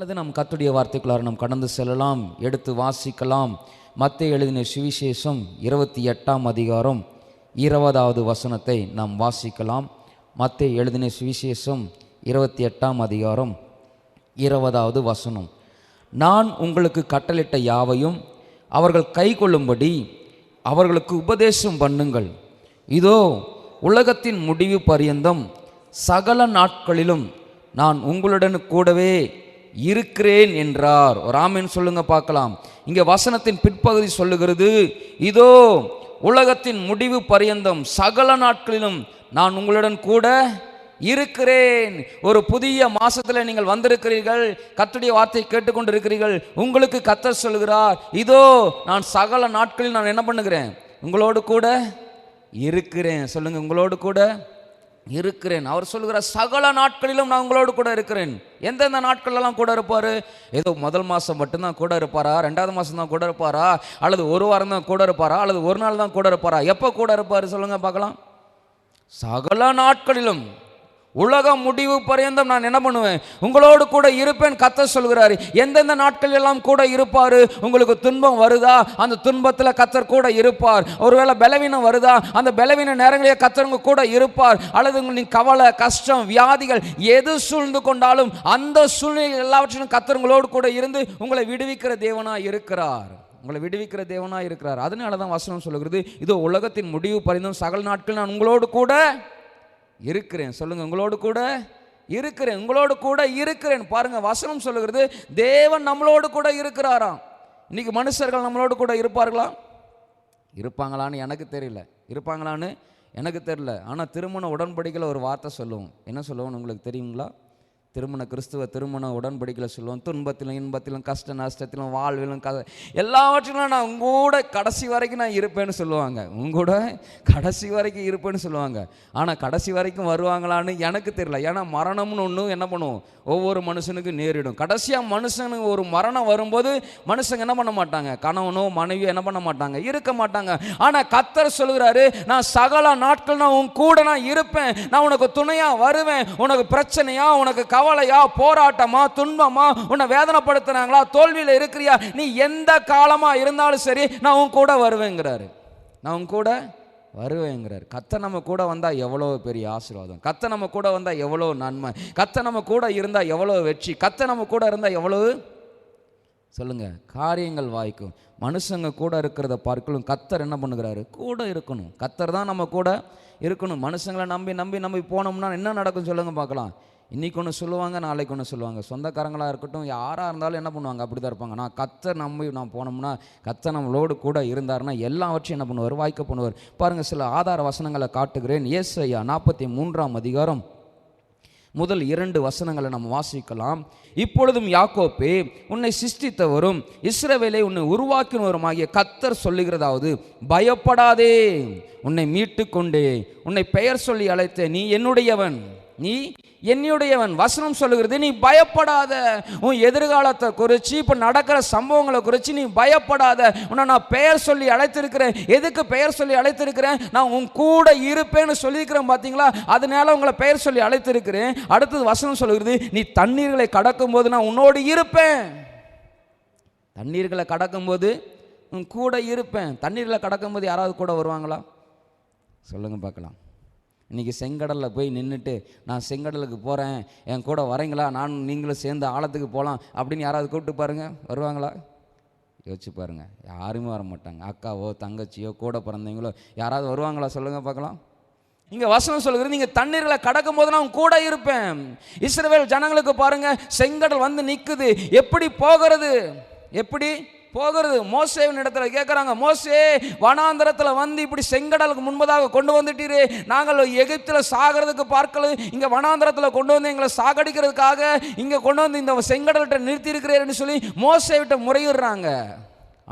அல்லது நாம் கத்துடைய வார்த்தைக்குள்ளார நாம் கடந்து செல்லலாம் எடுத்து வாசிக்கலாம். மத்திய எழுதின சுவிசேஷம் இருபத்தி எட்டாம் அதிகாரம் இருபதாவது வசனத்தை நாம் வாசிக்கலாம். மத்திய எழுதின சுவிசேஷம் இருபத்தி எட்டாம் அதிகாரம் இருபதாவது வசனம். நான் உங்களுக்கு கட்டளிட்ட யாவையும் அவர்கள் கைக்கொள்ளும்படி அவர்களுக்கு உபதேசம் பண்ணுங்கள். இதோ உலகத்தின் முடிவு பரியந்தம் சகல நாட்களிலும் நான் உங்களுடன் கூடவே இருக்கிறேன் என்றார். ஒரு ஆமென் சொல்லுங்க பார்க்கலாம். இங்கே வசனத்தின் பிற்பகுதி சொல்லுகிறது இதோ உலகத்தின் முடிவு பரியந்தம் சகல நாட்களிலும் நான் உங்களுடன் கூட இருக்கிறேன். ஒரு புதிய மாசத்தில் நீங்கள் வந்திருக்கிறீர்கள் கத்துடைய வார்த்தை கேட்டுக்கொண்டு இருக்கிறீர்கள் உங்களுக்கு கத்தர் சொல்கிறார் இதோ நான் சகல நாட்களில் நான் என்ன பண்ணுகிறேன்? உங்களோடு கூட இருக்கிறேன். சொல்லுங்க உங்களோடு கூட இருக்கிறேன். அவர் சொல்கிற சகல நாட்களிலும் நான் உங்களோடு கூட இருக்கிறேன். எந்தெந்த நாட்களெல்லாம் கூட இருப்பார்? ஏதோ முதல் மாதம் மட்டும்தான் கூட இருப்பாரா? ரெண்டாவது மாதம் தான் கூட இருப்பாரா? அல்லது ஒரு வாரம் தான் கூட இருப்பாரா? அல்லது ஒரு நாள் தான் கூட இருப்பாரா? எப்போ கூட இருப்பார் சொல்லுங்கள் பார்க்கலாம். சகல நாட்களிலும் உலகம் முடிவு பரியந்தம் நான் என்ன பண்ணுவேன்? உங்களோடு கூட இருப்பேன் கத்த சொல்கிறாரு. எந்தெந்த நாட்கள் எல்லாம் கூட இருப்பார்? உங்களுக்கு துன்பம் வருதா? அந்த துன்பத்தில் கத்தர் கூட இருப்பார். ஒருவேளை பலவீனம் வருதா? அந்த பலவீன நேரங்களிலே கத்தருங்க கூட இருப்பார். அல்லது உங்களுக்கு கவலை கஷ்டம் வியாதிகள் எது சூழ்ந்து கொண்டாலும் அந்த சூழ்நிலை எல்லாவற்றிலும் கத்தருங்களோடு கூட இருந்து உங்களை விடுவிக்கிற தேவனாக இருக்கிறார். உங்களை விடுவிக்கிற தேவனாக இருக்கிறார். அதனால தான் வசனம் சொல்லுகிறது இதோ உலகத்தின் முடிவு பரிந்தும் சகல நாட்கள் நான் உங்களோடு கூட இருக்கிறேன். சொல்லுங்கள் உங்களோடு கூட இருக்கிறேன். உங்களோடு கூட இருக்கிறேன். பாருங்கள் வசனம் சொல்லுகிறது தேவன் நம்மளோடு கூட இருக்கிறாராம். இன்னைக்கு மனுஷர்கள் நம்மளோடு கூட இருப்பார்களா? இருப்பாங்களான்னு எனக்கு தெரியல. இருப்பாங்களான்னு எனக்கு தெரியல. ஆனால் திருமண உடன்படிக்கையில் ஒரு வார்த்தை சொல்லுவோம். என்ன சொல்லுவோம்னு உங்களுக்கு தெரியுங்களா? திருமண கிறிஸ்துவ திருமண உடன்படிக்கையில் சொல்லுவோம். துன்பத்திலும் இன்பத்திலும் கஷ்ட நஷ்டத்திலும் வாழ்விலும் க எல்லாவற்றிலும் நான் உங்கூட கடைசி வரைக்கும் நான் இருப்பேன்னு சொல்லுவாங்க. உங்கூட கடைசி வரைக்கும் இருப்பேன்னு சொல்லுவாங்க. ஆனால் கடைசி வரைக்கும் வருவாங்களான்னு எனக்கு தெரியல. ஏன்னா மரணம்னு ஒன்று என்ன பண்ணுவோம்? ஒவ்வொரு மனுஷனுக்கும் நேரிடும். கடைசியாக மனுஷனுக்கு ஒரு மரணம் வரும்போது மனுஷங்க என்ன பண்ண மாட்டாங்க? கணவனோ மனைவியோ என்ன பண்ண மாட்டாங்க? இருக்க மாட்டாங்க. ஆனால் கத்தர் சொல்கிறாரு நான் சகல நாட்கள் நான் உன் கூட நான் இருப்பேன். நான் உனக்கு துணையாக வருவேன். உனக்கு பிரச்சனையாக உனக்கு கவலையா போராட்டமா துன்பமா உன்னை வேதனைப்படுத்துனாங்களா தோல்வியில் இருக்கிறியா நீ எந்த காலமாக இருந்தாலும் சரி நான் உன் கூட வருவேங்கிறாரு. நான் உன் கூட வருவேங்கிறார். கத்த நம்ம கூட வந்தால் எவ்வளோ பெரிய ஆசீர்வாதம். கத்த நம்ம கூட வந்தால் எவ்வளோ நன்மை. கத்த நம்ம கூட இருந்தால் எவ்வளோ வெற்றி. கத்த நம்ம கூட இருந்தால் எவ்வளவு சொல்லுங்க காரியங்கள் வாய்க்கும். மனுஷங்க கூட இருக்கிறத பார்க்கலும் கத்தர் என்ன பண்ணுகிறாரு? கூட இருக்கணும். கத்தர் தான் நம்ம கூட இருக்கணும். மனுஷங்களை நம்பி நம்பி நம்பி போனோம்னா என்ன நடக்கும் சொல்லுங்க பார்க்கலாம். இன்னைக்கு ஒன்று சொல்லுவாங்க நாளைக்கு ஒன்று சொல்லுவாங்க. சொந்தக்காரங்களாக இருக்கட்டும் யாராக இருந்தாலும் என்ன பண்ணுவாங்க? அப்படி தான் இருப்பாங்க. நான் கத்தர் நம்பி நான் போனோம்னா கத்தர் நம்மளோடு கூட இருந்தார்னா எல்லாவற்றையும் என்ன பண்ணுவார்? வாய்க்க பண்ணுவார். பாருங்கள் சில ஆதார வசனங்களை காட்டுகிறேன். ஏசு ஐயா நாற்பத்தி மூன்றாம் அதிகாரம் முதல் இரண்டு வசனங்களை நம்ம வாசிக்கலாம். இப்பொழுதும் யாக்கோப்பே உன்னை சிஷ்டித்தவரும் இஸ்ரவேலை உன்னை உருவாக்கினவருமாகிய கத்தர் சொல்லுகிறதாவது பயப்படாதே. உன்னை மீட்டு கொண்டே உன்னை பெயர் சொல்லி அழைத்த நீ என்னுடையவன். நீ என்னுடையவன் வசனம் சொல்லுகிறது நீ பயப்படாத. உன் எதிர்காலத்தை குறித்து இப்போ நடக்கிற சம்பவங்களை குறித்து நீ பயப்படாத. உன்னை நான் பெயர் சொல்லி அழைத்திருக்கிறேன். எதுக்கு பெயர் சொல்லி அழைத்திருக்கிறேன்? நான் உன் கூட இருப்பேன்னு சொல்லியிருக்கிறேன் பார்த்தீங்களா அதனால உங்களை பெயர் சொல்லி அழைத்திருக்கிறேன். அடுத்தது வசனம் சொல்லுகிறது நீ தண்ணீர்களை கடக்கும்போது நான் உன்னோடு இருப்பேன். தண்ணீர்களை கடக்கும்போது உன் கூட இருப்பேன். தண்ணீர்களை கடக்கும்போது யாராவது கூட வருவாங்களா? சொல்லுங்கள் பார்க்கலாம். இன்றைக்கி செங்கடலில் போய் நின்றுட்டு நான் செங்கடலுக்கு போகிறேன் என் கூட வரீங்களா? நான் நீங்களும் சேர்ந்து ஆழத்துக்கு போகலாம் அப்படின்னு யாராவது கூப்பிட்டு பாருங்கள் வருவாங்களா? யோசிச்சு பாருங்கள் யாருமே வர மாட்டாங்க அக்காவோ தங்கச்சியோ கூட பிறந்தவங்களோ யாராவது வருவாங்களா? சொல்லுங்கள் பார்க்கலாம். இங்கே வசனம் சொல்கிறது நீங்கள் தண்ணீர்களை கடக்கும் போது நான் கூட இருப்பேன். இஸ்ரவேல் ஜனங்களுக்கு பாருங்கள் செங்கடல் வந்து நிற்குது எப்படி போகிறது? எப்படி? போகிறது. மோசேவின் இடத்துல கேட்குறாங்க மோசே வனாந்தரத்தில் வந்து இப்படி செங்கடலுக்கு முன்பதாக கொண்டு வந்துட்டீரு. நாங்கள் எகிப்தில் சாகிறதுக்கு பார்க்கல. இங்கே வனாந்தரத்தில் கொண்டு வந்து எங்களை சாகடிக்கிறதுக்காக இங்கே கொண்டு வந்து இந்த செங்கடல்கிட்ட நிறுத்தியிருக்கிறேன்னு சொல்லி மோசேவிட்ட முறையிடுறாங்க.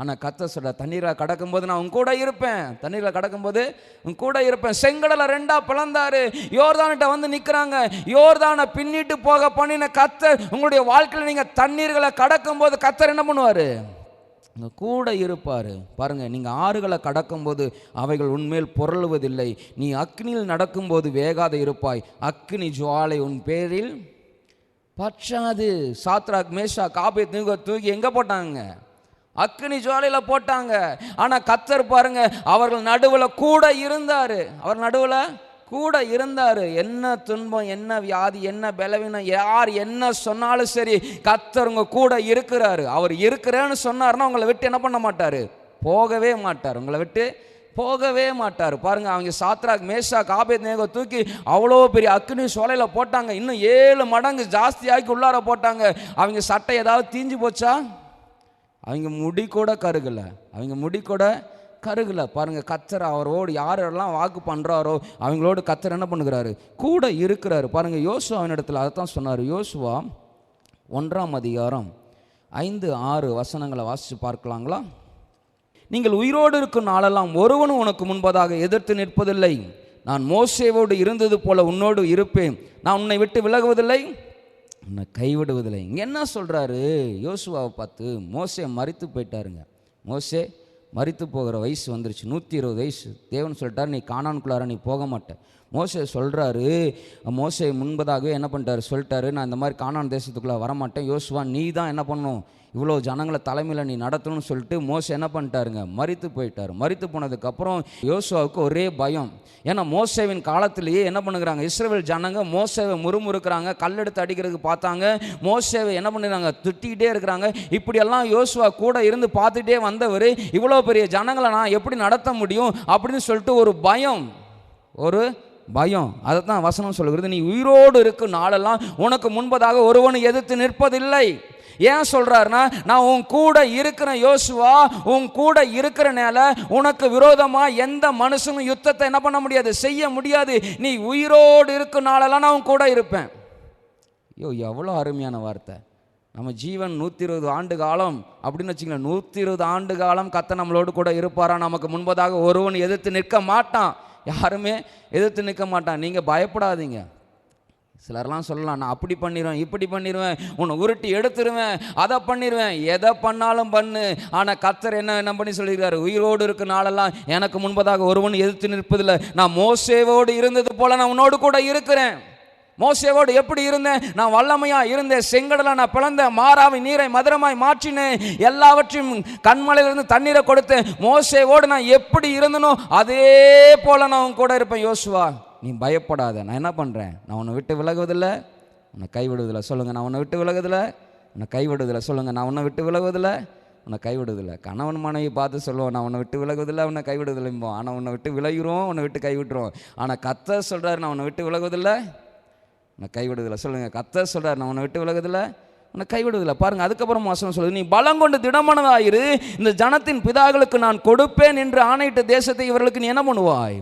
ஆனால் கத்த சொல்ல தண்ணீரை கடக்கும்போது நான் உன் கூட இருப்பேன். தண்ணீரில் கடக்கும்போது உன் கூட இருப்பேன். செங்கடலை ரெண்டாக பிளந்தாரு. யோர்தான்கிட்ட வந்து நிற்கிறாங்க யோர்தானை பின்னிட்டு போக பண்ணின கத்தர் உங்களுடைய வாழ்க்கையில் நீங்கள் தண்ணீர்களை கடக்கும்போது கத்தர் என்ன பண்ணுவார்? உங்க கூட இருப்பார். பாருங்கள் நீங்கள் ஆறுகளை கடக்கும்போது அவைகள் உன்மேல் புரளுவதில்லை. நீ அக்னியில் நடக்கும்போது வேகாத இருப்பாய். அக்னி ஜுவாலை உன் பேரில் பற்றாது. சாத்ராக் மேஷா காப்பி தூக்க தூக்கி எங்கே போட்டாங்க? அக்னி ஜுவாலையில் போட்டாங்க. ஆனால் கத்தர் பாருங்க அவர்கள் நடுவில் கூட இருந்தார். அவர் நடுவில் கூட இருந்தார். என்ன துன்பம் என்ன வியாதி என்ன பலவீனம் யார் என்ன சொன்னாலும் சரி கத்தருங்க கூட இருக்கிறாரு. அவர் இருக்கிறேன்னு சொன்னார்னா உங்களை விட்டு என்ன பண்ண மாட்டார்? போகவே மாட்டார். உங்களை விட்டு போகவே மாட்டார். பாருங்கள் அவங்க சாத்ராக் மேஷா காபேத் நேகோ தூக்கி அவ்வளோ பெரிய அக்னி சோலையில் போட்டாங்க. இன்னும் ஏழு மடங்கு ஜாஸ்தியாக்கி உள்ளார போட்டாங்க. அவங்க சட்டை ஏதாவது தீஞ்சு போச்சா? அவங்க முடி கூட கருகலை. அவங்க முடி கூட கருகலை பாருங்கள் கத்தர் அவரோடு யாரெல்லாம் வாக்கு பண்ணுறாரோ அவங்களோடு கத்தர் என்ன பண்ணுகிறாரு? கூட இருக்கிறாரு. பாருங்க யோசுவாவின் இடத்துல அதை தான் சொன்னார். யோசுவா ஒன்றாம் அதிகாரம் ஐந்து ஆறு வசனங்களை வாசித்து பார்க்கலாங்களா? நீங்கள் உயிரோடு இருக்கும் நாளெல்லாம் ஒருவனும் உனக்கு முன்பதாக எதிர்த்து நிற்பதில்லை. நான் மோசேவோடு இருந்தது போல உன்னோடு இருப்பேன். நான் உன்னை விட்டு விலகுவதில்லை உன்னை கைவிடுவதில்லை. இங்கே என்ன சொல்கிறாரு யோசுவாவை பார்த்து மோசே மறித்து போயிட்டாருங்க. மோசே மறித்து போகிற வயசு வந்துருச்சு. நூற்றி இருபது வயசு. தேவன் சொல்லிட்டார் நீ காணானுக்குள்ளார நீ போக மாட்டேன் மோசை சொல்கிறாரு மோசை முன்பதாகவே என்ன பண்ணிட்டாரு? சொல்லிட்டாரு நான் இந்த மாதிரி காணான் தேசத்துக்குள்ளே வரமாட்டேன். யோசுவா நீ தான் என்ன பண்ணணும் இவ்வளோ ஜனங்களை தலைமையில் நீ நடத்தணும்னு சொல்லிட்டு மோசே என்ன பண்ணிட்டாருங்க? மறித்து போயிட்டார். மறித்து போனதுக்கப்புறம் யோசுவாவுக்கு ஒரே பயம். ஏன்னா மோசேவின் காலத்திலேயே என்ன பண்ணுகிறாங்க? இஸ்ரேல் ஜனங்க மோசேவை முறுமுறுக்கிறாங்க. கல்லெடுத்து அடிக்கிறதுக்கு பார்த்தாங்க. மோசேவை என்ன பண்ணுறாங்க திட்டிகிட்டே இருக்கிறாங்க. இப்படியெல்லாம் யோசுவா கூட இருந்து பார்த்துட்டே வந்தவர் இவ்வளோ பெரிய ஜனங்களை நான் எப்படி நடத்த முடியும்? அப்படின்னு சொல்லிட்டு ஒரு பயம். ஒரு பயம். அதை தான் வசனம் சொல்கிறது நீ உயிரோடு இருக்கும் நாளெல்லாம் உனக்கு முன்பதாக ஒருவனை எதிர்த்து நிற்பதில்லை. ஏன் சொல்றாருன்னா நான் உன் கூட இருக்கிற யோசுவா உன் கூட இருக்கிறனால உனக்கு விரோதமா எந்த மனுஷனும் யுத்தத்தை என்ன பண்ண முடியாது செய்ய முடியாது. நீ உயிரோடு இருக்கும் நாளெல்லாம் நான் உன் கூட இருப்பேன். ஐயோ எவ்வளோ அருமையான வார்த்தை. நம்ம ஜீவன் நூற்றி இருபது ஆண்டு காலம் அப்படின்னு வச்சுங்களேன் நூற்றி இருபது ஆண்டு காலம் கத்த நம்மளோடு கூட இருப்பாரா? நமக்கு முன்பதாக ஒருவன் எதிர்த்து நிற்க மாட்டான். யாருமே எதிர்த்து நிற்க மாட்டான். நீங்கள் பயப்படாதீங்க. சிலர்லாம் சொல்லலாம் நான் அப்படி பண்ணிடுவேன் இப்படி பண்ணிடுவேன் உன்னை உருட்டி எடுத்துருவேன் அதை பண்ணிடுவேன் எதை பண்ணாலும் பண்ணு. ஆனால் கத்தர் என்ன என்ன பண்ணி சொல்லியிருக்காரு? உயிரோடு இருக்க நாளெல்லாம் எனக்கு முன்பதாக ஒருவன் எதிர்த்து நிற்பதில்லை. நான் மோசேவோடு இருந்தது போல நான் உன்னோடு கூட இருக்கிறேன். மோசேவோடு எப்படி இருந்தேன்? நான் வல்லமையாக இருந்தேன். செங்கடலை நான் பிளந்தேன். மாறாவை நீரை மதுரமாய் மாற்றினேன். எல்லாவற்றையும் கண்மலையிலிருந்து தண்ணீரை கொடுத்தேன். மோசேவோடு நான் எப்படி இருந்தனோ அதே போல நான் உன் கூட இருப்பேன். யோசுவா நீ பயப்படாத நான் என்ன பண்ணுறேன் நான் உன்னை விட்டு விலகுவதில்லை. உன்னை கைவிடுவதில்லை. சொல்லுங்கள் நான் உன்னை விட்டு விலகுதில்லை உன்னை கைவிடுவதில்லை. சொல்லுங்கள் நான் உன்னை விட்டு விலகுவதில்லை. உன்னை கைவிடுவதில்லை. கணவன் மனைவி பார்த்து சொல்லுவோம் நான் உன்னை விட்டு விலகுவதில்லை உன்னை கைவிடுவதில்லைம்போம் ஆனால் உன்னை விட்டு விலகிறோம் உன்னை விட்டு கைவிட்டுருவோம் ஆனால் கத்த சொல்கிறார் நான் உன்னை விட்டு விலகுவதில்லை. உன்னை கைவிடுவதில்லை. சொல்லுங்கள் கத்த சொல்கிறார் நான் உன்னை விட்டு விலகுதில்லை உன்னை கைவிடுவதில்லை. பாருங்கள் அதுக்கப்புறம் மோசம் சொல்லுது. நீ பலம் கொண்டு திடமானதாயிரு. இந்த ஜனத்தின் பிதாக்களுக்கு நான் கொடுப்பேன் என்று ஆணையிட்ட தேசத்தை இவர்களுக்கு நீ என்ன பண்ணுவாய்?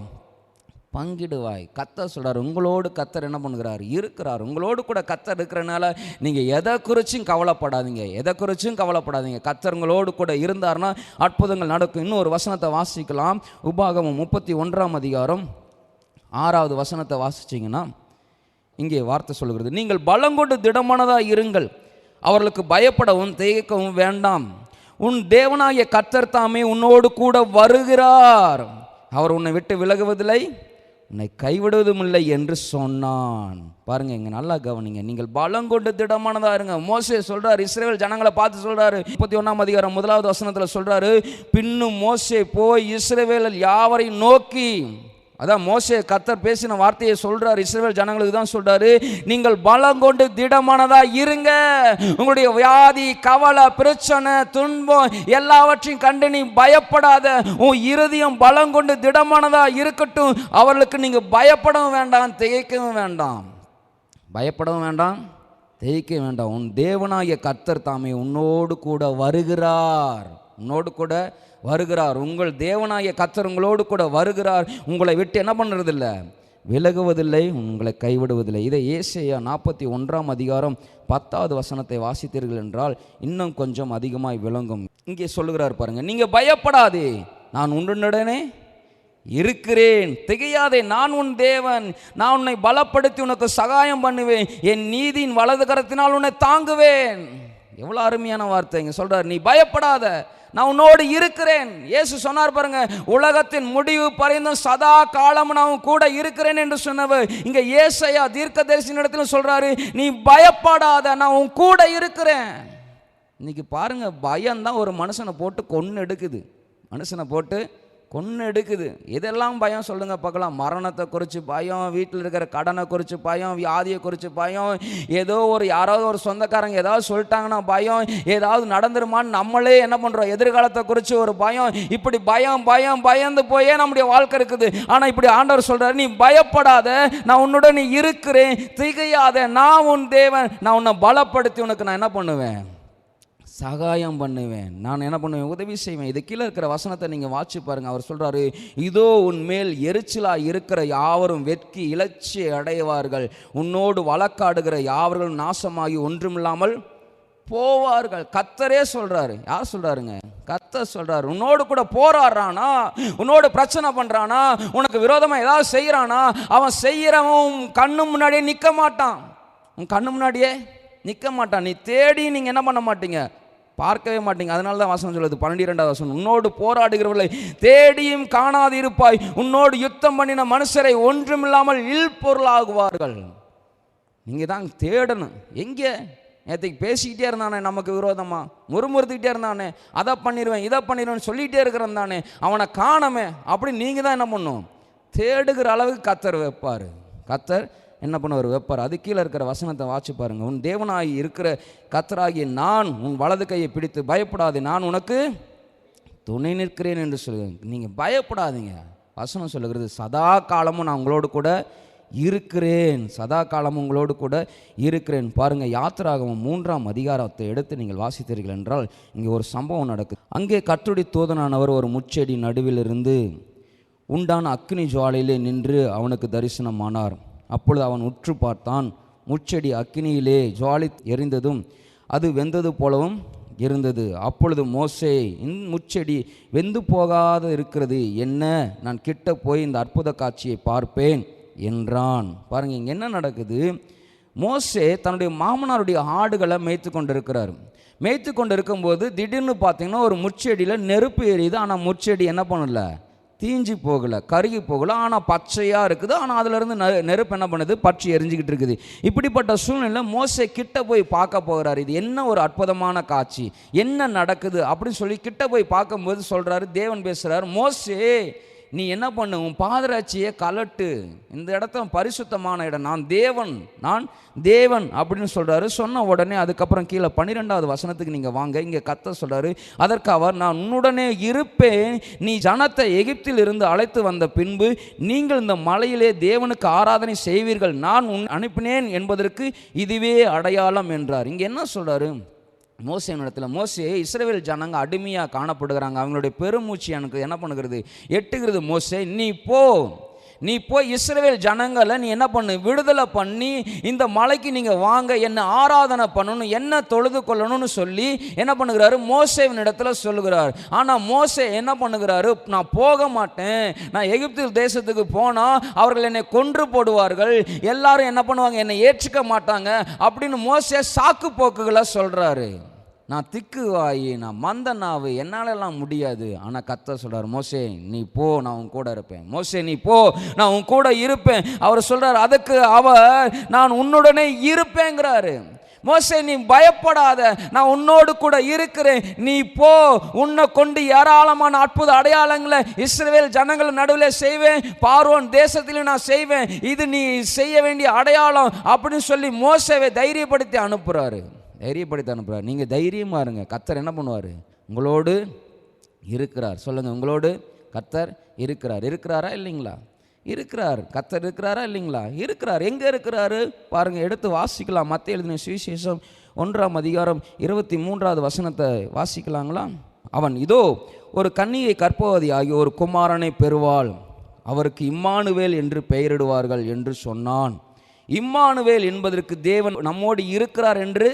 பங்கிடுவாய். கத்தர் சொல்கிறார் உங்களோடு கத்தர் என்ன பண்ணுகிறார்? இருக்கிறார். உங்களோடு கூட கத்தர் இருக்கிறனால நீங்கள் எதை குறிச்சும் கவலைப்படாதீங்க. எதை குறிச்சும் கவலைப்படாதீங்க. கத்தர் உங்களோடு கூட இருந்தார்னா அற்புதங்கள் நடக்கும். இன்னும் ஒரு வசனத்தை வாசிக்கலாம். உபாகமம் முப்பத்தி ஒன்றாம் அதிகாரம் ஆறாவது வசனத்தை வாசிச்சிங்கன்னா இங்கே வார்த்தை சொல்கிறது நீங்கள் பலங்கொண்டு திடமானதாக இருங்கள். அவர்களுக்கு பயப்படவும் தேய்க்கவும் வேண்டாம். உன் தேவனாகிய கத்தர் தாமே உன்னோடு கூட வருகிறார். அவர் உன்னை விட்டு விலகுவதில்லை. உன்னை கைவிடுவதும் இல்லை என்று சொன்னான். பாருங்க இங்க நல்லா கவனிங்க. நீங்கள் பலம் கொண்டு திடமானதா இருங்க. மோசே சொல்றாரு இஸ்ரேல் ஜனங்களை பார்த்து சொல்றாரு. முப்பத்தி ஒன்றாம் அதிகாரம் முதலாவது வசனத்தில் சொல்றாரு பின்னும் மோசே போய் இஸ்ரேவேலர் யாவரையும் நோக்கி அதான் மோசே கத்தர் பேசின வார்த்தையை சொல்கிறார் இஸ்ரேல் ஜனங்களுக்கு தான் சொல்கிறாரு நீங்கள் பலம் கொண்டு திடமானதாக இருங்க. உங்களுடைய வியாதி கவலை பிரச்சனை துன்பம் எல்லாவற்றையும் கண்டு நீ பயப்படாத. உன் இருதயம் பலம் கொண்டு திடமானதாக இருக்கட்டும். அவர்களுக்கு நீங்கள் பயப்படவும் வேண்டாம் திகைக்கவும் வேண்டாம். பயப்படவும் வேண்டாம் தேய்க்க வேண்டாம். உன் தேவனாகிய கர்த்தர் தாமே உன்னோடு கூட வருகிறார். உன்னோடு கூட வருகிறார். உங்கள் தேவனாய கத்தருங்களோடு உங்களோடு கூட வருகிறார். உங்களை விட்டு என்ன பண்ணுறதில்ல? விலகுவதில்லை உங்களை கைவிடுவதில்லை. இதை ஏசையா நாற்பத்தி ஒன்றாம் அதிகாரம் பத்தாவது வசனத்தை வாசித்தீர்கள் என்றால் இன்னும் கொஞ்சம் அதிகமாய் விளங்கும். இங்கே சொல்லுகிறார் பாருங்க நீங்கள் பயப்படாதே நான் உன்னுடனே இருக்கிறேன். திகையாதே நான் உன் தேவன். நான் உன்னை பலப்படுத்தி உனக்கு சகாயம் பண்ணுவேன். என் நீதியின் வலது கரத்தினால் உன்னை தாங்குவேன். எவ்வளோ அருமையான வார்த்தை இங்கே சொல்கிறார் நீ பயப்படாத நான் உன்னோடு இருக்கிறேன். இயேசு சொன்னார் பாருங்க உலகத்தின் முடிவு பரிந்தும் சதா காலம் நான் கூட இருக்கிறேன் என்று சொன்னவர். இங்க ஏசையா தீர்க்க தரிசன இடத்துல சொல்றாரு நீ பயப்படாத நான் உன் கூட இருக்கிறேன். இன்னைக்கு பாருங்க பயம்தான் ஒரு மனுஷனை போட்டு கொன்று எடுக்குது மனுஷனை போட்டு கொன்று எடுக்குது இதெல்லாம் பயம் சொல்லுங்கள் பார்க்கலாம். மரணத்தை குறித்து பயம் வீட்டில் இருக்கிற கடனை குறித்து பயம் வியாதியை குறித்து பயம் ஏதோ ஒரு யாராவது ஒரு சொந்தக்காரங்க ஏதாவது சொல்லிட்டாங்கன்னா பயம் ஏதாவது நடந்துருமான்னு நம்மளே என்ன பண்ணுறோம் எதிர்காலத்தை குறித்து ஒரு பயம். இப்படி பயம் பயம் பயந்து போயே நம்முடைய வாழ்க்கை இருக்குது. ஆனால் இப்படி ஆண்டவர் சொல்கிறார் நீ பயப்படாத நான் உன்னுடன் இருக்கிறேன் திகையாத. நான் உன் தேவன். நான் உன்னை பலப்படுத்தி உனக்கு நான் என்ன பண்ணுவேன்? சகாயம் பண்ணுவேன். நான் என்ன பண்ணுவேன்? உதவி செய்வேன். இது கீழே இருக்கிற வசனத்தை நீங்கள் வாட்சி பாருங்கள் அவர் சொல்கிறாரு இதோ உன் மேல் இருக்கிற யாவரும் வெட்கி இலட்சி அடைவார்கள். உன்னோடு வழக்காடுகிற யாவர்களும் நாசமாகி ஒன்றுமில்லாமல் போவார்கள். கத்தரே சொல்கிறாரு யார் சொல்கிறாருங்க கத்தர் சொல்கிறாரு உன்னோடு கூட போராடுறானா? உன்னோடு பிரச்சனை பண்ணுறானா உனக்கு விரோதமாக ஏதாவது செய்கிறானா அவன் செய்கிறவன் கண்ணு முன்னாடியே நிற்க மாட்டான். உன் கண்ணு முன்னாடியே நிற்க மாட்டான். நீ தேடி நீங்கள் என்ன பண்ண மாட்டீங்க? பார்க்கவே மாட்டீங்க. அதனால தான் வசனம் சொல்லுது. பன்னிரெண்டாவது வசனம். உன்னோடு போராடுகிறவர்களை தேடியும் காணாது இருப்பாய் உன்னோடு யுத்தம் பண்ணின மனுஷரை ஒன்றுமில்லாமல் இல்பொருளாகுவார்கள். நீங்கள் தான் தேடணும். எங்கே? நேற்றுக்கு பேசிக்கிட்டே இருந்தானே நமக்கு விரோதமாக முறுமுறுத்துக்கிட்டே இருந்தானே? அதை பண்ணிடுவேன் இதை பண்ணிடுவேன் சொல்லிகிட்டே இருக்கிறான் தானே? அவனை காணமே. அப்படி நீங்கள் தான் என்ன பண்ணும்? தேடுகிற அளவுக்கு கத்தர் வைப்பார். கத்தர் என்ன பண்ணுவார்? வைப்பார். அது கீழே இருக்கிற வசனத்தை வாட்சி பாருங்கள் உன் தேவனாகி இருக்கிற கத்தராகிய நான் உன் வலது கையை பிடித்து பயப்படாதே நான் உனக்கு துணை நிற்கிறேன் என்று சொல்லுங்க. நீங்கள் பயப்படாதீங்க. வசனம் சொல்லுகிறது சதா காலமும் நான் உங்களோடு கூட இருக்கிறேன். சதா காலமும் உங்களோடு கூட இருக்கிறேன். பாருங்கள் யாத்திராகவும் மூன்றாம் அதிகாரத்தை எடுத்து நீங்கள் வாசித்தீர்கள் என்றால் இங்கே ஒரு சம்பவம் நடக்குது. அங்கே கற்றுடி தூதனானவர் ஒரு முச்செடி நடுவில் இருந்து உண்டான அக்னி ஜுவாலையிலே நின்று அவனுக்கு தரிசனமானார். அப்பொழுது அவன் உற்று பார்த்தான். முச்செடி அக்கினியிலே ஜுவாலி எரிந்ததும் அது வெந்தது போலவும் இருந்தது. அப்பொழுது மோசே இந் முச்செடி வெந்து போகாத இருக்கிறது. என்ன? நான் கிட்ட போய் இந்த அற்புத காட்சியை பார்ப்பேன் என்றான். பாருங்க இங்கே என்ன நடக்குது? மோசே தன்னுடைய மாமனாருடைய ஆடுகளை மேய்த்து கொண்டிருக்கிறார். மேய்த்து கொண்டு இருக்கும்போது திடீர்னு பார்த்தீங்கன்னா ஒரு முச்செடியில் நெருப்பு எரியுது. ஆனால் முச்செடி என்ன பண்ணல? தீஞ்சு போகலை கருகி போகலை. ஆனால் பச்சையாக இருக்குது. ஆனால் அதுலேருந்து நெ நெருப்பு என்ன பண்ணுது? பற்றி எரிஞ்சிக்கிட்டு இருக்குது. இப்படிப்பட்ட சூழ்நிலை மோசை கிட்ட போய் பார்க்க போகிறாரு இது என்ன ஒரு அற்புதமான காட்சி? என்ன நடக்குது? அப்படின்னு சொல்லி கிட்ட போய் பார்க்கும்போது சொல்கிறாரு தேவன் பேசுகிறார் மோசே நீ என்ன பண்ணு? உன் பாதராட்சியை கலட்டு. இந்த இடத்த பரிசுத்தமான இடம். நான் தேவன். நான் தேவன் அப்படின்னு சொல்கிறாரு சொன்ன உடனே அதுக்கப்புறம் கீழே பன்னிரெண்டாவது வசனத்துக்கு நீங்கள் வாங்க. இங்கே கத்த சொல்கிறாரு அதற்கு அவர் நான் உன்னுடனே இருப்பேன். நீ ஜனத்தை எகிப்தில் இருந்து அழைத்து வந்த பின்பு நீங்கள் இந்த மலையிலே தேவனுக்கு ஆராதனை செய்வீர்கள். நான் உன் அனுப்பினேன் என்பதற்கு இதுவே அடையாளம் என்றார். இங்கே என்ன சொல்கிறாரு மோசையனிடத்தில் இடத்துல மோசே இஸ்ரேல் ஜனங்க அடிமையாக காணப்படுகிறாங்க. அவங்களுடைய பெருமூச்சு எனக்கு என்ன பண்ணுகிறது? எட்டுகிறது. மோசே நீ போ. நீ போய் இஸ்ரேல் ஜனங்களை நீ என்ன பண்ணு? விடுதலை பண்ணி இந்த மலைக்கு நீங்கள் வாங்க என்ன ஆராதனை பண்ணணும் என்ன தொழுது கொள்ளணும்னு சொல்லி என்ன பண்ணுகிறாரு? மோசேவின் இடத்துல சொல்லுகிறார். ஆனால் மோசே என்ன பண்ணுகிறாரு? நான் போக மாட்டேன். நான் எகிப்து தேசத்துக்கு போனால் அவர்கள் என்னை கொன்று போடுவார்கள். எல்லாரும் என்ன பண்ணுவாங்க? என்னை ஏற்றுக்க மாட்டாங்க அப்படின்னு மோசே சாக்கு போக்குகளை சொல்கிறாரு நான் திக்குவாயி நான் மந்த நாவு என்னாலெல்லாம் முடியாது. ஆனால் கத்த சொல்கிறார் மோசே நீ போ நான் உன் கூட இருப்பேன். மோசே நீ போ நான் உன் கூட இருப்பேன். அவர் சொல்கிறார் அதுக்கு அவர் நான் உன்னுடனே இருப்பேங்கிறாரு. மோசே நீ பயப்படாத. நான் உன்னோடு கூட இருக்கிறேன். நீ போ. உன்னை கொண்டு ஏராளமான அற்புத அடையாளங்களை இஸ்ரேல் ஜனங்கள் நடுவில் செய்வேன். பார்வோன் தேசத்திலும் நான் செய்வேன். இது நீ செய்ய வேண்டிய அடையாளம் அப்படின்னு சொல்லி மோசேவை தைரியப்படுத்தி அனுப்புகிறாரு தைரியப்படுத்தி அனுப்புகிறார் நீங்கள் தைரியமாக இருங்க. கத்தர் என்ன பண்ணுவார்? உங்களோடு இருக்கிறார். சொல்லுங்கள் உங்களோடு கத்தர் இருக்கிறார். இருக்கிறாரா இல்லைங்களா? இருக்கிறார். கத்தர் இருக்கிறாரா இல்லைங்களா? இருக்கிறார். எங்கே இருக்கிறாரு? பாருங்கள் எடுத்து வாசிக்கலாம். மற்ற எழுதின சுவிசேஷம் ஒன்றாம் அதிகாரம் இருபத்தி மூன்றாவது வசனத்தை வாசிக்கலாங்களா? அவன் இதோ ஒரு கன்னியை கற்பவதி ஆகிய ஒரு குமாரனை பெறுவாள். அவருக்கு இம்மானுவேல் என்று பெயரிடுவார்கள் என்று சொன்னான். இம்மானுவேல் என்பதற்கு தேவன் நம்மோடு இருக்கிறார் என்று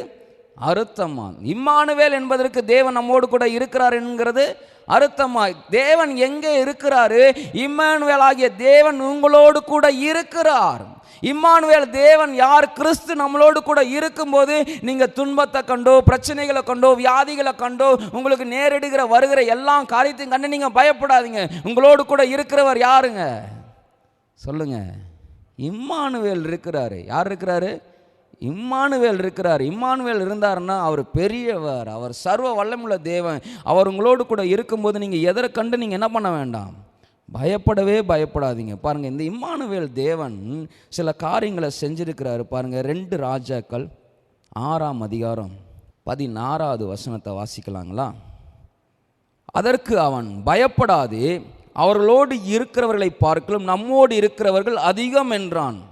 அருத்தமான். இம்மானுவேல் என்பதற்கு தேவன் நம்மோடு கூட இருக்கிறார் என்கிறது அருத்தமாய். தேவன் எங்கே இருக்கிறாரு? இம்மானுவேல் ஆகிய தேவன் உங்களோடு கூட இருக்கிறார். இம்மானுவேல் தேவன் யார்? கிறிஸ்து நம்மளோடு கூட இருக்கும்போது நீங்கள் துன்பத்தை கண்டோ பிரச்சனைகளை கண்டோ வியாதிகளை கண்டோ உங்களுக்கு நேரிடுகிற வருகிற எல்லா காரியத்தையும் கண்டு நீங்கள் பயப்படாதீங்க. உங்களோடு கூட இருக்கிறவர் யாருங்க? சொல்லுங்க. இம்மானுவேல் இருக்கிறாரு. யார் இருக்கிறாரு? இம்மானுவேல் இருக்கிறார். இம்மானுவேல் இருந்தாருன்னா அவர் பெரியவர் அவர் சர்வ வல்லமுள்ள தேவன். அவர் உங்களோடு கூட இருக்கும்போது நீங்கள் எதரை கண்டு நீங்கள் என்ன பண்ண வேண்டாம்? பயப்படவே பயப்படாதீங்க. பாருங்கள் இந்த இம்மானுவேல் தேவன் சில காரியங்களை செஞ்சுருக்கிறாரு பாருங்கள் ரெண்டு ராஜாக்கள் ஆறாம் அதிகாரம் பதினாறாவது வசனத்தை வாசிக்கலாங்களா? அதற்கு அவன் பயப்படாதே அவர்களோடு இருக்கிறவர்களை பார்க்கலும் நம்மோடு இருக்கிறவர்கள் அதிகம் என்றான்.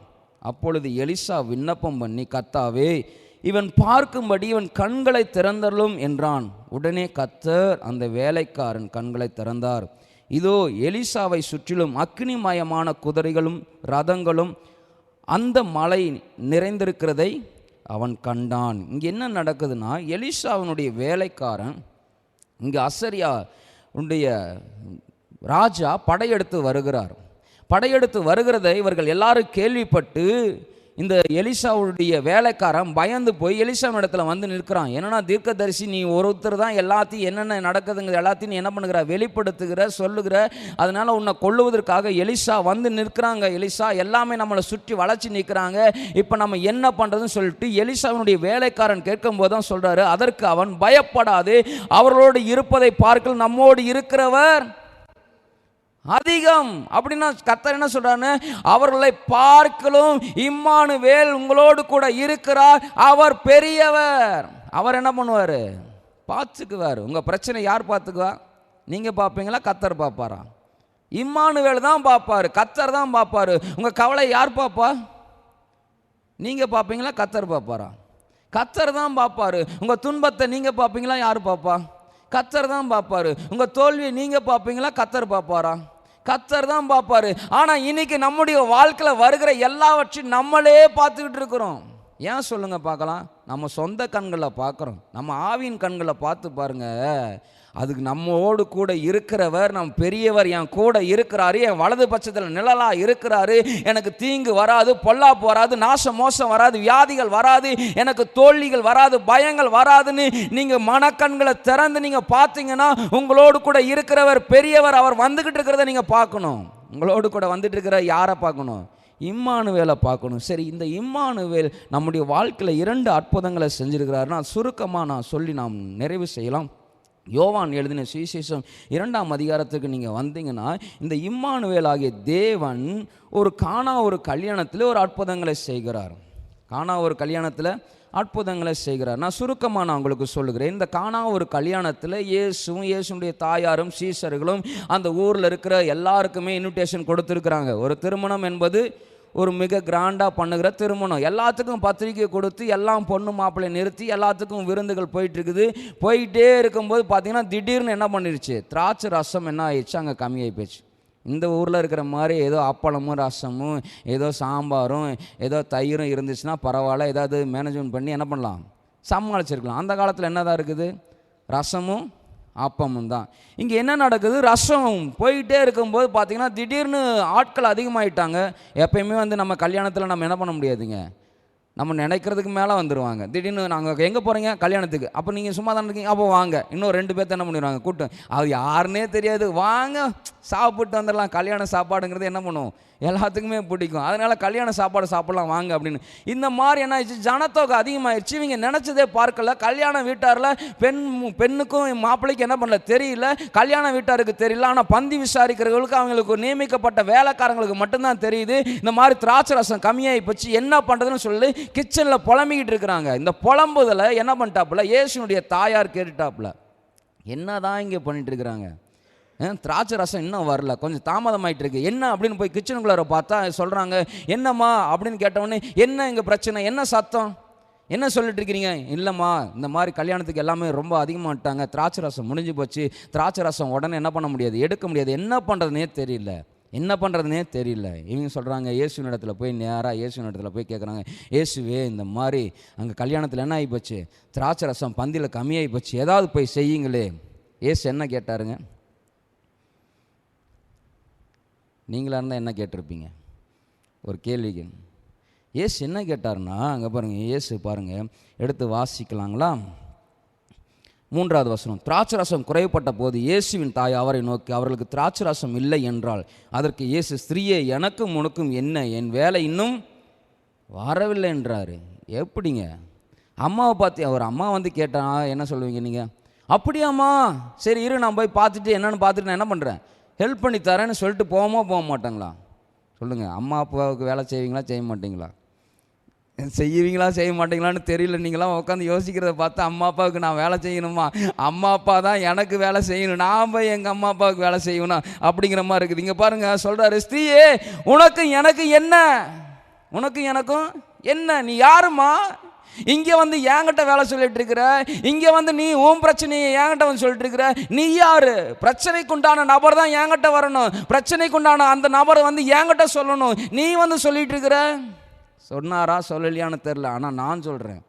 அப்பொழுது எலிசா விண்ணப்பம் பண்ணி கத்தாவே இவன் பார்க்கும்படி இவன் கண்களை திறந்தருளும் என்றான். உடனே கத்தர் அந்த வேலைக்காரன் கண்களை திறந்தார். இதோ எலிசாவை சுற்றிலும் அக்னிமயமான குதிரைகளும் ரதங்களும் அந்த மலை நிறைந்திருக்கிறதை அவன் கண்டான். இங்கே என்ன நடக்குதுன்னா எலிசாவனுடைய வேலைக்காரன் இங்கே அசரியா உடைய ராஜா படையெடுத்து வருகிறார். படையெடுத்து வருகிறதை இவர்கள் எல்லாரும் கேள்விப்பட்டு இந்த எலிசாவுடைய வேலைக்காரன் பயந்து போய் எலிசாவின் இடத்துல வந்து நிற்கிறான். என்னன்னா தீர்க்கதரிசி நீ ஒருத்தர் தான் எல்லாத்தையும் என்னென்ன நடக்குதுங்க எல்லாத்தையும் நீ என்ன பண்ணுகிற? வெளிப்படுத்துகிற சொல்லுகிற. அதனால் உன்னை கொள்ளுவதற்காக எலிசா வந்து நிற்கிறாங்க. எலிசா எல்லாமே நம்மளை சுற்றி வளர்ச்சி நிற்கிறாங்க. இப்போ நம்ம என்ன பண்ணுறதுன்னு சொல்லிட்டு எலிசாவினுடைய வேலைக்காரன் கேட்கும்போது தான் சொல்கிறாரு அதற்கு அவன் பயப்படாது. அவர்களோடு இருப்பதை பார்க்கல் நம்மோடு இருக்கிறவர். அதிகம். அப்படின்னா கத்தர் என்ன சொல்றாரு அவர்களை பார்க்கலும் இம்மானுவேல் உங்களோடு கூட இருக்கிறார் அவர் பெரியவர். அவர் என்ன பண்ணுவார்? பார்த்துக்குவார். உங்கள் பிரச்சனை யார் பார்த்துக்குவா? நீங்கள் பார்ப்பீங்களா? கத்தர் பார்ப்பாரா? இம்மானுவேல் தான் பார்ப்பார் கத்தர் தான் பார்ப்பார். உங்கள் கவலை யார் பார்ப்பா? நீங்கள் பார்ப்பீங்களா? கத்தர் பார்ப்பாரா? கத்தர் தான் பார்ப்பாரு. உங்கள் துன்பத்தை நீங்கள் பார்ப்பீங்களா? யார் பார்ப்பா? கத்தர் தான் பார்ப்பார். உங்கள் தோல்வியை நீங்கள் பார்ப்பீங்களா? கத்தர் பார்ப்பாரா? கத்தர் தான் பார்ப்பாரு. ஆனால் இன்னைக்கு நம்முடைய வாழ்க்கையில் வருகிற எல்லாவற்றையும் நம்மளே பார்த்துக்கிட்டு இருக்கிறோம். ஏன் சொல்லுங்கள் பார்க்கலாம்? நம்ம சொந்த கண்களை பார்க்குறோம். நம்ம ஆவியின் கண்களை பார்த்து பாருங்க. அதுக்கு நம்மோடு கூட இருக்கிறவர் நம் பெரியவர் என் கூட இருக்கிறாரு என் வலது பட்சத்தில் நிழலாக இருக்கிறாரு. எனக்கு தீங்கு வராது பொல்லாப்பு வராது நாசம் மோசம் வராது வியாதிகள் வராது எனக்கு தோல்விகள் வராது பயங்கள் வராதுன்னு நீங்கள் மனக்கண்களை திறந்து நீங்கள் பார்த்தீங்கன்னா உங்களோடு கூட இருக்கிறவர் பெரியவர் அவர் வந்துக்கிட்டு இருக்கிறத நீங்கள் பார்க்கணும். உங்களோடு கூட வந்துட்டு இருக்கிற யாரை பார்க்கணும்? இம்மானுவேலை பார்க்கணும். சரி இந்த இம்மானுவேல் நம்முடைய வாழ்க்கையில் இரண்டு அற்புதங்களை செஞ்சுருக்கிறாருன்னா நான் சுருக்கமாக நான் சொல்லி நாம் நிறைவு செய்யலாம். யோவான் எழுதின சுவிசேஷம் இரண்டாம் அதிகாரத்துக்கு நீங்கள் வந்தீங்கன்னா இந்த இம்மானுவேல் ஆகிய தேவன் ஒரு காணா ஒரு கல்யாணத்தில் ஒரு அற்புதங்களை செய்கிறார். காணா ஒரு கல்யாணத்தில் அற்புதங்களை செய்கிறார். நான் சுருக்கமாக நான் உங்களுக்கு சொல்லுகிறேன். இந்த காணா ஒரு கல்யாணத்தில் இயேசுவும் இயேசுடைய தாயாரும் சீசர்களும் அந்த ஊரில் இருக்கிற எல்லாருக்குமே இன்விடேஷன் கொடுத்துருக்குறாங்க. ஒரு திருமணம் என்பது ஒரு மிக கிராண்டாக பண்ணுகிற திருமணம். எல்லாத்துக்கும் பத்திரிக்கை கொடுத்து எல்லாம் பொண்ணு மாப்பிள்ளை நிறுத்தி எல்லாத்துக்கும் விருந்துகள் போயிட்டுருக்குது. போயிட்டே இருக்கும்போது பார்த்திங்கன்னா திடீர்னு என்ன பண்ணிருச்சு? திராட்சை ரசம் என்ன ஆயிடுச்சு? அங்கே கம்மியாகி போச்சு. இந்த ஊரில் இருக்கிற மாதிரி ஏதோ அப்பளமும் ரசமும் ஏதோ சாம்பாரும் ஏதோ தயிரும் இருந்துச்சுன்னா பரவாயில்ல. ஏதாவது மேனேஜ்மெண்ட் பண்ணி என்ன பண்ணலாம்? சமாளிச்சிருக்கலாம். அந்த காலத்தில் என்னதான் இருக்குது? ரசமும் அப்பமும் தான். இங்கே என்ன நடக்குது? ரசம் போயிட்டே இருக்கும்போது பார்த்தீங்கன்னா திடீர்னு ஆட்கள் அதிகமாகிட்டாங்க எப்பயுமே வந்து நம்ம கல்யாணத்தில் நம்ம என்ன பண்ண முடியாதுங்க? நம்ம நினைக்கிறதுக்கு மேலே வந்துடுவாங்க திடீர்னு நாங்கள் எங்கே போகிறீங்க கல்யாணத்துக்கு. அப்போ நீங்கள் சும்மா தானே இருக்கீங்க? அப்போ வாங்க. இன்னும் ரெண்டு பேர்த்த என்ன பண்ணிடுவாங்க கூட்டம் அது யாருன்னே தெரியாது. வாங்க. சாப்பிட்டு வந்துடலாம். கல்யாண சாப்பாடுங்கிறது என்ன பண்ணுவோம் எல்லாத்துக்குமே பிடிக்கும். அதனால் கல்யாண சாப்பாடு சாப்பிடலாம் வாங்க அப்படின்னு. இந்த மாதிரி என்ன ஆயிடுச்சு? ஜனத்தொகை அதிகமாகிடுச்சு இவங்க நினச்சதே பார்க்கல. கல்யாண வீட்டாரில் பெண் பெண்ணுக்கும் மாப்பிள்ளைக்கு என்ன பண்ணல? தெரியல. கல்யாண வீட்டாருக்கு தெரியல. ஆனால் பந்தி விசாரிக்கிறவங்களுக்கு அவங்களுக்கு நியமிக்கப்பட்ட வேலைக்காரங்களுக்கு மட்டும்தான் தெரியுது. இந்த மாதிரி திராட்சை ரசம் கம்மியாகி போச்சு. என்ன பண்ணுறதுன்னு சொல்லி கிச்சனில் புலம்பிக்கிட்டு இருக்கிறாங்க. இந்த புலம்புதலை என்ன பண்ணிட்டாப்புல? இயேசுனுடைய தாயார் கேட்டுட்டாப்புல. என்னதான் இங்கே பண்ணிட்டு இருக்கிறாங்க? திராட்சை ரசம் இன்னும் வரல. கொஞ்சம் தாமதமாயிட்டு இருக்கு என்ன அப்படின்னு போய் கிச்சனுக்குள்ளார பார்த்தா சொல்கிறாங்க என்னம்மா? அப்படின்னு கேட்டவொடனே என்ன இங்கே பிரச்சனை? என்ன சத்தம்? என்ன சொல்லிட்டு இருக்கிறீங்க இல்லைம்மா இந்த மாதிரி கல்யாணத்துக்கு எல்லாமே ரொம்ப அதிகமாகிட்டாங்க திராட்சை ரசம் முடிஞ்சு போச்சு. திராட்சை ரசம் உடனே என்ன பண்ண முடியாது? எடுக்க முடியாது. என்ன பண்ணுறதுனே தெரியல. என்ன பண்ணுறதுனே தெரியல. இவங்க சொல்கிறாங்க இயேசுவின் இடத்துல போய் நேராக இயேசுவின் இடத்துல போய் கேட்குறாங்க இயேசுவே இந்த மாதிரி அங்கே கல்யாணத்தில் என்ன ஆகிப்போச்சு திராட்சை ரசம் பந்தியில் கம்மியாகி போச்சு ஏதாவது போய் செய்யுங்களே. இயேசு என்ன கேட்டாருங்க? நீங்களாக இருந்தால் என்ன கேட்டிருப்பீங்க? ஒரு கேள்விக்கு ஏசு என்ன கேட்டாருன்னா அங்கே பாருங்கள் இயேசு பாருங்கள் எடுத்து வாசிக்கலாங்களா? மூன்றாவது வசனம் திராட்சரசம் குறைப்பட்ட போது இயேசுவின் தாய் அவரை நோக்கி அவர்களுக்கு திராட்சரசம் இல்லை என்றால் அதற்கு இயேசு ஸ்திரீயே எனக்கும் உனக்கும் என்ன? என் வேலை இன்னும் வரவில்லை என்றார். எப்படிங்க? அம்மாவை பார்த்து அவர் அம்மா வந்து கேட்டா என்ன சொல்லுவீங்க நீங்கள் அப்படியாம்மா சரி இரு நான் போய் பார்த்துட்டு என்னென்னு பார்த்துட்டு நான் என்ன பண்ணுறேன் ஹெல்ப் பண்ணி தரேன்னு சொல்லிட்டு போவோமா போக மாட்டாங்களா? சொல்லுங்கள் அம்மா அப்பாவுக்கு வேலை செய்வீங்களா செய்ய மாட்டீங்களா? செய்வீங்களா செய்ய மாட்டீங்களான்னு தெரியல. நீங்களாம் உட்காந்து யோசிக்கிறத பார்த்து அம்மா அப்பாவுக்கு நான் வேலை செய்யணுமா? அம்மா அப்பா தான் எனக்கு வேலை செய்யணும். நான் போய் எங்கள் அம்மா அப்பாவுக்கு வேலை செய்யணும் அப்படிங்கிற மாதிரி இருக்குது. இங்கே பாருங்கள் சொல்கிறாரு ஸ்திரீயே உனக்கு எனக்கு என்ன? உனக்கு எனக்கும் என்ன? நீ யாருமா இங்கே வந்து என்கிட்ட வேலை சொல்லிட்டு இருக்கிற இங்கே வந்து நீ உன் பிரச்சனையை என்கிட்ட வந்து சொல்லிட்டு இருக்கிற நீ யாரு? பிரச்சனைக்கு உண்டான நபர் தான் என்கிட்ட வரணும். பிரச்சனைக்குண்டான அந்த நபரை வந்து என்கிட்ட சொல்லணும். நீ வந்து சொல்லிட்டு இருக்கிற சொன்னாரா சொல்லலையான்னு தெரில ஆனால் நான் சொல்கிறேன்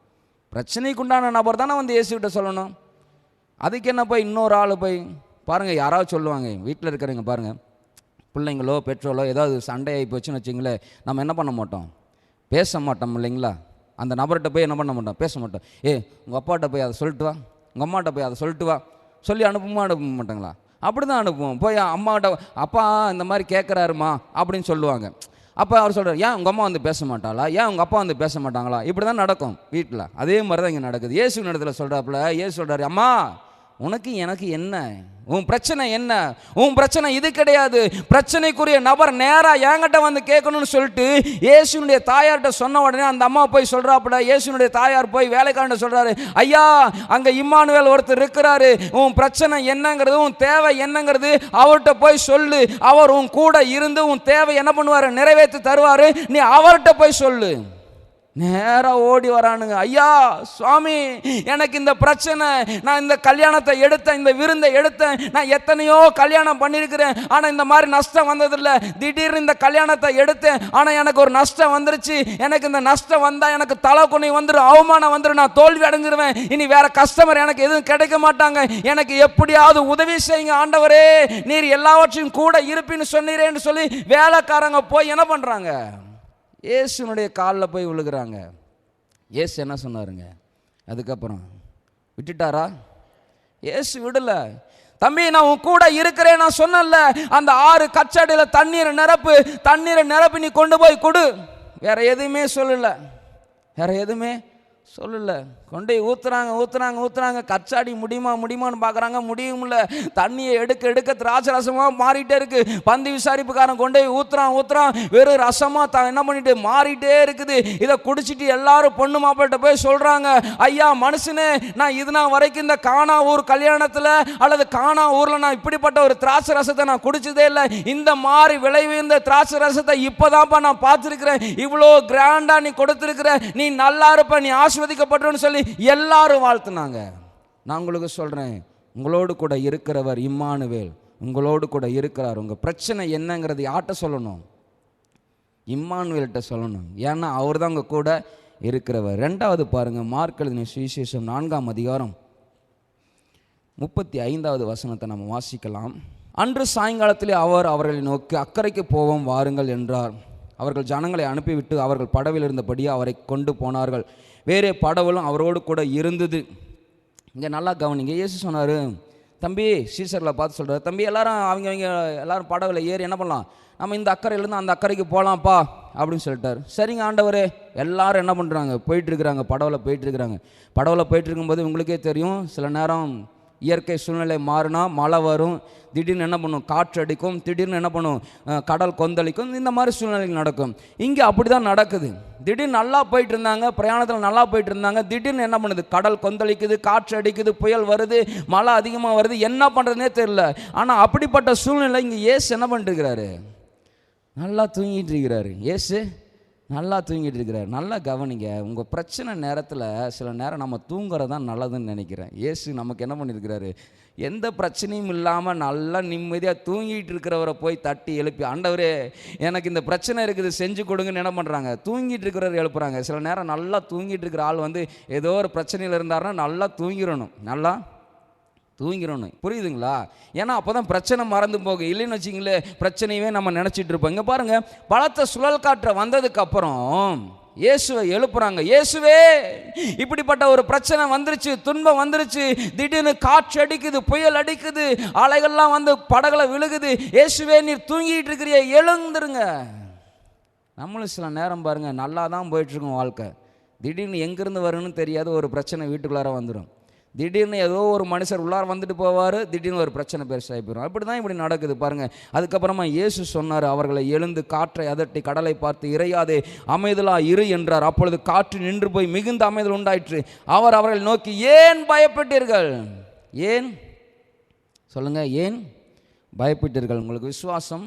பிரச்சனைக்கு உண்டான நபர் தானே வந்து ஏசுக்கிட்ட சொல்லணும். அதுக்கு என்ன போய்? இன்னொரு ஆள் போய்? பாருங்கள் யாராவது சொல்லுவாங்க. வீட்டில் இருக்கிறவங்க பாருங்கள் பிள்ளைங்களோ பெற்றோலோ ஏதாவது சண்டை ஆகி போச்சுன்னு வச்சுங்களேன் நம்ம என்ன பண்ண மாட்டோம்? பேச மாட்டோம் இல்லைங்களா? அந்த நபர்கிட்ட போய் என்ன பண்ண மாட்டோம்? பேச மாட்டோம். ஏ உங்கள் அப்பாட்ட போய் அதை சொல்லிட்டு வா. உங்கள் அம்மாட்ட போய் அதை சொல்லிட்டு வா. சொல்லி அனுப்புமா அனுப்ப மாட்டாங்களா? அப்படி தான் அனுப்புவோம். போய் அம்மாட்ட அப்பா இந்த மாதிரி கேட்குறாருமா அப்படின்னு சொல்லுவாங்க. அப்போ அவர் சொல்கிறார் ஏன் உங்கள் அம்மா வந்து பேச மாட்டாளா? ஏன் உங்கள் அப்பா வந்து பேச மாட்டாங்களா? இப்படி தான் நடக்கும் வீட்டில் அதே மாதிரி தான் இங்கே நடக்குது. இயேசு இடத்துல சொல்கிறாப்புல ஏசு சொல்கிறாரு அம்மா உனக்கு எனக்கு என்ன? உன் பிரச்சனை என்ன? உன் பிரச்சனை இது கிடையாது. பிரச்சனைக்குரிய நபர் நேராக என்கிட்ட வந்து கேட்கணும்னு சொல்லிட்டு இயேசுனுடைய தாயார்கிட்ட சொன்ன உடனே அந்த அம்மா போய் சொல்கிறாப்புல இயேசுனுடைய தாயார் போய் வேலைக்காரன் சொல்கிறாரு ஐயா அங்கே இம்மானுவேல் ஒருத்தர் இருக்கிறாரு. உன் பிரச்சனை என்னங்கிறது உன் தேவை என்னங்கிறது அவர்கிட்ட போய் சொல்லு. அவர் உன் கூட இருந்து உன் தேவை என்ன பண்ணுவார்? நிறைவேற்றி தருவார். நீ அவர்கிட்ட போய் சொல்லு. நேராக ஓடி வரானுங்க. ஐயா சுவாமி எனக்கு இந்த பிரச்சனை. நான் இந்த கல்யாணத்தை எடுத்தேன் இந்த விருந்தை எடுத்தேன். நான் எத்தனையோ கல்யாணம் பண்ணியிருக்கிறேன். ஆனால் இந்த மாதிரி நஷ்டம் வந்ததில்லை. திடீர்னு இந்த கல்யாணத்தை எடுத்தேன். ஆனால் எனக்கு ஒரு நஷ்டம் வந்துருச்சு. எனக்கு இந்த நஷ்டம் வந்தால் எனக்கு தலை குனி வந்துடும் அவமானம் வந்துடும் நான் தோல்வி அடைஞ்சிருவேன். இனி வேற கஸ்டமர் எனக்கு எதுவும் கிடைக்க மாட்டாங்க. எனக்கு எப்படியாவது உதவி செய்யுங்க ஆண்டவரே. நீர் எல்லாவற்றையும் கூட இருப்பின்னு சொன்னீரேன்னு சொல்லி வேலைக்காரங்க போய் என்ன பண்ணுறாங்க இயேசுனுடைய காலில் போய் விழுகிறாங்க. இயேசு என்ன சொன்னாருங்க? அதுக்கப்புறம் விட்டுட்டாரா? இயேசு விடலை. தம்பி நான் உன் கூட இருக்கிறேன் நான் சொன்னேன்ல. அந்த ஆறு கச்சடியில் தண்ணீரை நிரப்பு தண்ணீரை நிரப்பி நீ கொண்டு போய் கொடு. வேற எதுவுமே சொல்லலை. வேற எதுவுமே சொல்லலை. கொண்டு போய் ஊற்றுறாங்க ஊத்துறாங்க. கச்சாடி முடியுமா முடியுமான்னு பார்க்குறாங்க முடியும்ல. தண்ணியை எடுக்க எடுக்க திராட்சை ரசமாக மாறிட்டே இருக்கு. பந்தி விசாரிப்புக்காரன் கொண்டு போய் ஊற்றுறான் ஊற்றுறான் வெறும் ரசமாக த என்ன பண்ணிட்டு? மாறிட்டே இருக்குது. இதை குடிச்சிட்டு எல்லாரும் பொண்ணு மாப்பிள்கிட்ட போய் சொல்கிறாங்க ஐயா மனுஷனே நான் இது வரைக்கும் இந்த காணா ஊர் கல்யாணத்தில் அல்லது காணா ஊரில் நான் இப்படிப்பட்ட ஒரு திராட்சை ரசத்தை நான் குடிச்சதே இல்லை. இந்த மாதிரி விளைவிந்த திராட்சை ரசத்தை இப்போதான்ப்பா நான் பார்த்துருக்குறேன். இவ்வளோ கிராண்டாக நீ கொடுத்துருக்குற. நீ நல்லா இருப்ப நீ ஆஸ்வதிக்கப்பட்டுன்னு சொல்லி எல்லாரும் வாழ்த்துனாங்க. நான் உங்களுக்கு சொல்கிறேன் உங்களோடு கூட இருக்கிறவர் இம்மானுவேல். உங்களோடு கூட இருக்கிறார். உங்கள் பிரச்சனை என்னங்கிறது யார்கிட்ட சொல்லணும்? இம்மானுவேல்கிட்ட சொல்லணும். ஏன்னா அவர் தான் உங்கள் கூட இருக்கிறவர். ரெண்டாவது பாருங்கள் மார்க் எழுதின சுவிசேஷம் நான்காம் அதிகாரம். முப்பத்தி ஐந்தாவது வசனத்தை நம்ம வாசிக்கலாம். அன்று சாயங்காலத்திலே அவர் அவர்களை நோக்கி அக்கறைக்கு போவோம் வாருங்கள் என்றார். அவர்கள் ஜனங்களை அனுப்பிவிட்டு அவர்கள் படவில் இருந்தபடியே அவரை கொண்டு போனார்கள். வேறே படவலும் அவரோடு கூட இருந்தது. இங்கே நல்லா கவனிங்க. இயேசு சொன்னார் தம்பி சீசரில் பார்த்து சொல்கிறார் தம்பி எல்லாரும் அவங்க அவங்க எல்லாரும் படவில் ஏறி என்ன பண்ணலாம்? நம்ம இந்த அக்கறையிலேருந்து அந்த அக்கறைக்கு போகலாம்ப்பா அப்படின்னு சொல்லிட்டார். சரிங்க ஆண்டவரே. எல்லாரும் என்ன பண்ணுறாங்க போயிட்டுருக்குறாங்க படவில் போயிட்டுருக்குறாங்க படவில் போயிட்டு இருக்கும்போது உங்களுக்கே தெரியும் சில நேரம் இயற்கை சூழ்நிலை மாறினா மழை வரும் திடீர்னு என்ன பண்ணும்? காற்று அடிக்கும் திடீர்னு என்ன பண்ணும்? கடல் கொந்தளிக்கும் இந்த மாதிரி சூழ்நிலைகள் நடக்கும். இங்கே அப்படி தான் நடக்குது. திடீர்னு நல்லா போயிட்டு இருந்தாங்க பிரயாணத்தில் நல்லா போயிட்டு இருந்தாங்க திடீர்னு என்ன பண்ணுது? கடல் கொந்தளிக்குது காற்று அடிக்குது புயல் வருது மழை அதிகமாக வருது என்ன பண்ணுறதுனே தெரில ஆனால் அப்படிப்பட்ட சூழ்நிலை இங்கே ஏசு என்ன பண்ணிட்டுருக்கிறாரு நல்லா தூங்கிட்டு இருக்கிறாரு. ஏசு நல்லா தூங்கிட்டு இருக்கிறார். நல்லா கவனிங்க உங்கள் பிரச்சனை நேரத்தில் சில நேரம் நம்ம தூங்குறது தான் நல்லதுன்னு நினைக்கிறேன். ஏசு நமக்கு என்ன பண்ணியிருக்கிறாரு எந்த பிரச்சனையும் இல்லாமல் நல்லா நிம்மதியாக தூங்கிட்டு இருக்கிறவரை போய் தட்டி எழுப்பி ஆண்டவரே எனக்கு இந்த பிரச்சனை இருக்குது செஞ்சு கொடுங்கன்னு என்ன பண்ணுறாங்க தூங்கிட்டு இருக்கிறவர் எழுப்புறாங்க. சில நேரம் நல்லா தூங்கிட்டு இருக்கிற ஆள் வந்து ஏதோ ஒரு பிரச்சனையில் இருந்தாருன்னா நல்லா தூங்கிடணும். நல்லா தூங்கிறோன்னு புரியுதுங்களா? ஏன்னா அப்போ தான் பிரச்சனை மறந்து போகும். இல்லைன்னு வச்சிங்களே பிரச்சனையவே நம்ம நினச்சிட்டு இருப்போம். இங்கே பாருங்கள் பலத்த சுழல் காற்றை வந்ததுக்கப்புறம் இயேசுவை எழுப்புறாங்க. இயேசுவே இப்படிப்பட்ட ஒரு பிரச்சனை வந்துருச்சு துன்பம் வந்துருச்சு. திடீர்னு காற்று அடிக்குது புயல் அடிக்குது அலைகள்லாம் வந்து படகுல விழுகுது. இயேசுவே நீர் தூங்கிட்டு இருக்கிறிய எழுந்துருங்க. நம்மளும் சில நேரம் பாருங்கள் நல்லா தான் போயிட்டுருக்கோம் வாழ்க்கை. திடீர்னு எங்கேருந்து வரும்னு தெரியாத ஒரு பிரச்சனை வீட்டுக்குள்ளார வந்துடும் திடீர்னு ஏதோ ஒரு மனுஷர் உள்ளார வந்துட்டு போவார் திடீர்னு ஒரு பிரச்சனை பெருசாகி போயிடும் அப்படி தான் இப்படி நடக்குது பாருங்கள் அதுக்கப்புறமா இயேசு சொன்னார் அவர்களை எழுந்து காற்றை அதட்டி கடலை பார்த்து இறையாதே அமைதலா இரு என்றார். அப்பொழுது காற்று நின்று போய் மிகுந்த அமைதல் உண்டாயிற்று. அவர் அவர்களை நோக்கி ஏன் பயப்பட்டீர்கள்? ஏன்? சொல்லுங்கள் ஏன் பயப்பட்டீர்கள்? உங்களுக்கு விசுவாசம்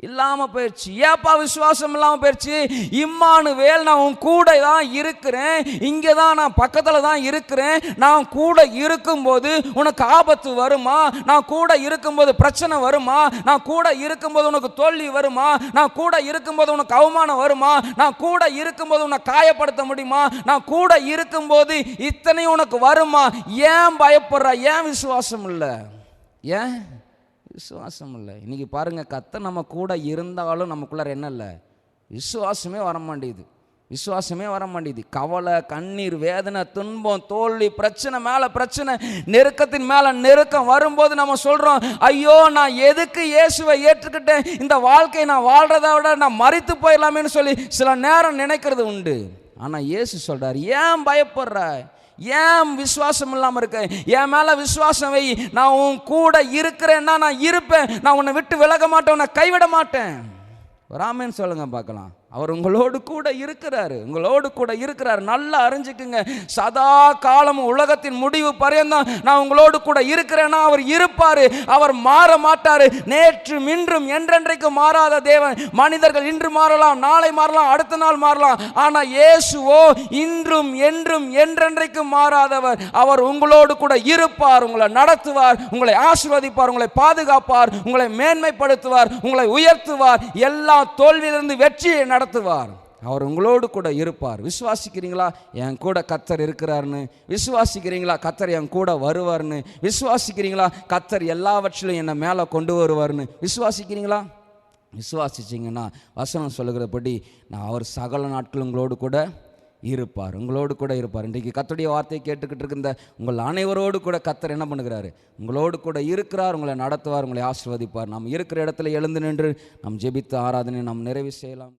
இல்லாமல் போயிடுச்சு ஏப்பா விசுவாசம் இல்லாமல் போயிடுச்சு இம்மானு வேல் நான் உன் கூட தான் இருக்கிறேன். இங்கே தான் நான் பக்கத்தில் தான் இருக்கிறேன். நான் கூட இருக்கும்போது உனக்கு ஆபத்து வருமா? நான் கூட இருக்கும்போது பிரச்சனை வருமா? நான் கூட இருக்கும்போது உனக்கு தோல்வி வருமா? நான் கூட இருக்கும்போது உனக்கு அவமானம் வருமா? நான் கூட இருக்கும்போது உன்னை காயப்படுத்த முடியுமா? நான் கூட இருக்கும்போது இத்தனையும் உனக்கு வருமா? ஏன் பயப்படுற? ஏன் விசுவாசம் இல்லை? ஏன்? விசுவாசம் இல்லை இன்றைக்கி பாருங்கள் கத்த நம்ம கூட இருந்தாலும் நமக்குள்ளார என்ன இல்லை? விசுவாசமே வர மாட்டேங்குது. விசுவாசமே வர மாட்டேங்குது. கவலை கண்ணீர் வேதனை துன்பம் தோல்வி பிரச்சனை மேலே பிரச்சனை நெருக்கத்தின் மேலே நெருக்கம் வரும்போது நம்ம சொல்கிறோம் ஐயோ நான் எதுக்கு இயேசுவை ஏற்றுக்கிட்டேன்? இந்த வாழ்க்கையை நான் வாழ்கிறத விட நான் மறித்து போயிடலாமேன்னு சொல்லி சில நேரம் நினைக்கிறது உண்டு. ஆனால் இயேசு சொல்கிறார் ஏன் பயப்படுற? ஏன் விசுவாசம் இல்லாமல் இருக்க? என் மேலே விசுவாசம் வை. நான் உன் கூட இருக்கிறேன்னா நான் இருப்பேன். நான் உன்னை விட்டு விலக மாட்டேன். உன்னை கைவிட மாட்டேன். ராமன் சொல்லுங்க பார்க்கலாம். அவர் உங்களோடு கூட இருக்கிறாரு. உங்களோடு கூட இருக்கிறார். நல்லா அறிஞ்சுக்குங்க. சதா காலமும் உலகத்தின் முடிவு பரியந்தம் நான் உங்களோடு கூட இருக்கிறேன்னா அவர் இருப்பார். அவர் மாற மாட்டார். நேற்று இன்றும் என்றென்றைக்கும் மாறாத தேவன். மனிதர்கள் இன்று மாறலாம் நாளை மாறலாம் அடுத்த நாள் மாறலாம். ஆனால் இயேசுவோ இன்றும் என்றும் என்றென்றைக்கும் மாறாதவர். அவர் உங்களோடு கூட இருப்பார் உங்களை நடத்துவார் உங்களை ஆசீர்வதிப்பார் உங்களை பாதுகாப்பார் உங்களை மேன்மைப்படுத்துவார் உங்களை உயர்த்துவார். எல்லா தோல்வியிலிருந்து வெற்றியை நடத்துவார். அவர் உங்களோடு கூட இருப்பார். விசுவாசிக்கிறீங்களா? என் கூட கத்தர் இருக்கிறாருன்னு. விசுவாசிக்கிறீங்களா? கத்தர் என் கூட வருவார்னு விசுவாசிக்கிறீங்களா? கத்தர் எல்லாவற்றிலும் என்னை மேலே கொண்டு வருவார்னு விசுவாசிக்கிறீங்களா? விசுவாசிச்சிங்கன்னா வசனம் சொல்லுகிறபடி நான் அவர் சகல நாட்கள் உங்களோடு கூட இருப்பார். உங்களோடு கூட இருப்பார். இன்றைக்கு கத்தருடைய வார்த்தையை கேட்டுக்கிட்டு இருக்கின்ற உங்கள் அனைவரோடு கூட கத்தர் என்ன பண்ணுகிறாரு? உங்களோடு கூட இருக்கிறார் உங்களை நடத்துவார் உங்களை ஆசிர்வதிப்பார். நாம் இருக்கிற இடத்துல எழுந்து நின்று நாம் ஜெபித்து ஆராதனை நாம் நிறைவு செய்யலாம்.